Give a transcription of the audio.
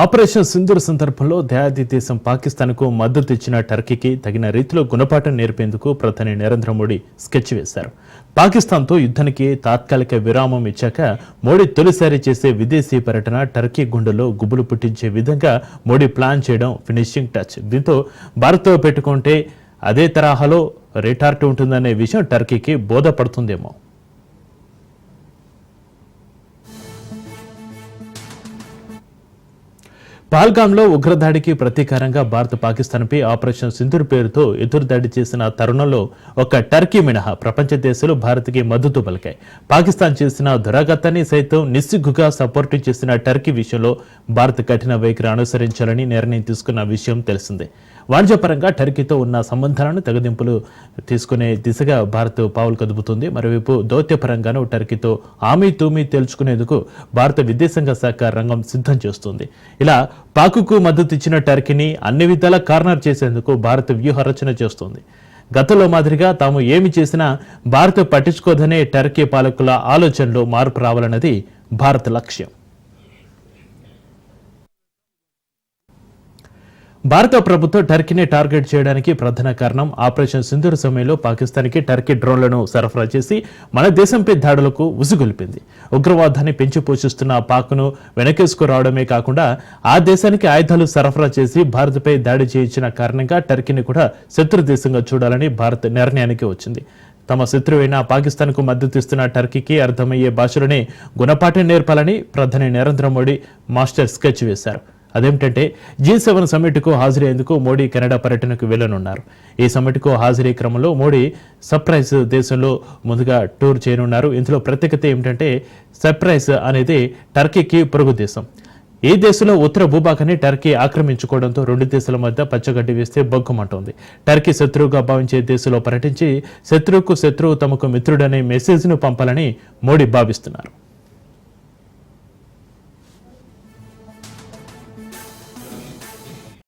Operation Sindoor సందర్భంలో దయాది దేశం పాకిస్తాన్కు మద్దతు ఇచ్చిన టర్కీకి తగిన రీతిలో గుణపాఠం నేర్పేందుకు ప్రధాని నరేంద్ర మోడీ స్కెచ్ వేశారు. పాకిస్తాన్తో యుద్ధానికి తాత్కాలిక విరామం ఇచ్చాక మోడీ తొలిసారి చేసే విదేశీ పర్యటన టర్కీ గుండెలో గుబులు పుట్టించే విధంగా మోడీ ప్లాన్ చేయడం ఫినిషింగ్ టచ్. దీంతో భారత్తో పెట్టుకుంటే అదే తరహాలో రిటార్ట్ ఉంటుందనే విషయం టర్కీకి బోధపడుతుందేమో. పాల్గాంలో ఉగ్రదాడికి ప్రతీకారంగా భారత్ పాకిస్తాన్పై ఆపరేషన్ సింధూర్ పేరుతో ఎదురుదాడి చేసిన తరుణంలో ఒక టర్కీ మినహా ప్రపంచ దేశాలు భారత్కి మద్దతు పలికాయి. పాకిస్తాన్ చేసిన దురాగతాన్ని సైతం నిస్సిగ్గుగా సపోర్టు చేసిన టర్కీ విషయంలో భారత్ కఠిన వైఖరి అనుసరించాలని నిర్ణయం తీసుకున్న విషయం తెలిసిందే. వాణిజ్యపరంగా టర్కీతో ఉన్న సంబంధాలను తెగదింపులు తీసుకునే దిశగా భారత్ పావులు కదుపుతుంది. మరోవైపు దౌత్యపరంగానూ టర్కీతో ఆమె తూమి తేల్చుకునేందుకు భారత విదేశాంగ శాఖ రంగం సిద్ధం చేస్తుంది. ఇలా పాకుకు మద్దతు ఇచ్చిన టర్కీని అన్ని విధాల కార్నర్ చేసేందుకు భారత్ వ్యూహ రచన చేస్తోంది. గతంలో మాదిరిగా తాము ఏమి చేసినా భారత్ పట్టించుకోదనే టర్కీ పాలకుల ఆలోచనలో మార్పు రావాలన్నది భారత్ లక్ష్యం. భారత ప్రభుత్వం టర్కీని టార్గెట్ చేయడానికి ప్రధాన కారణం ఆపరేషన్ సింధూర్ సమయంలో పాకిస్తాన్కి టర్కీ డ్రోన్లను సరఫరా చేసి మన దేశంపై దాడులకు ఉసుగొల్పింది. ఉగ్రవాదాన్ని పెంచి పోషిస్తున్న పాక్ను వెనకేసుకు రావడమే కాకుండా ఆ దేశానికి ఆయుధాలు సరఫరా చేసి భారత్పై దాడి చేయించిన కారణంగా టర్కీని కూడా శత్రు దేశంగా చూడాలని భారత్ నిర్ణయానికి వచ్చింది. తమ శత్రువైన పాకిస్తాన్కు మద్దతిస్తున్న టర్కీకి అర్థమయ్యే భాషలోనే గుణపాఠం నేర్పాలని ప్రధాని నరేంద్ర మోడీ మాస్టర్ స్కెచ్ వేశారు. అదేమిటంటే జీ సెవెన్ సమ్మిట్కు హాజరయ్యేందుకు మోడీ కెనడా పర్యటనకు వెళ్ళనున్నారు ఈ సమ్మిట్కు హాజరీ క్రమంలో మోడీ సర్ప్రైజ్ దేశంలో ముందుగా టూర్ చేయనున్నారు. ఇందులో ప్రత్యేకత ఏమిటంటే సర్ప్రైజ్ అనేది టర్కీకి పొరుగు దేశం. ఈ దేశంలో ఉత్తర భూభాగాన్ని టర్కీ ఆక్రమించుకోవడంతో రెండు దేశాల మధ్య పచ్చగడ్డి వేస్తే బొగ్గమంటోంది టర్కీ శత్రువుగా భావించే దేశంలో పర్యటించి శత్రువుకు శత్రువు తమకు మిత్రుడనే మెసేజ్ను పంపాలని మోడీ భావిస్తున్నారు.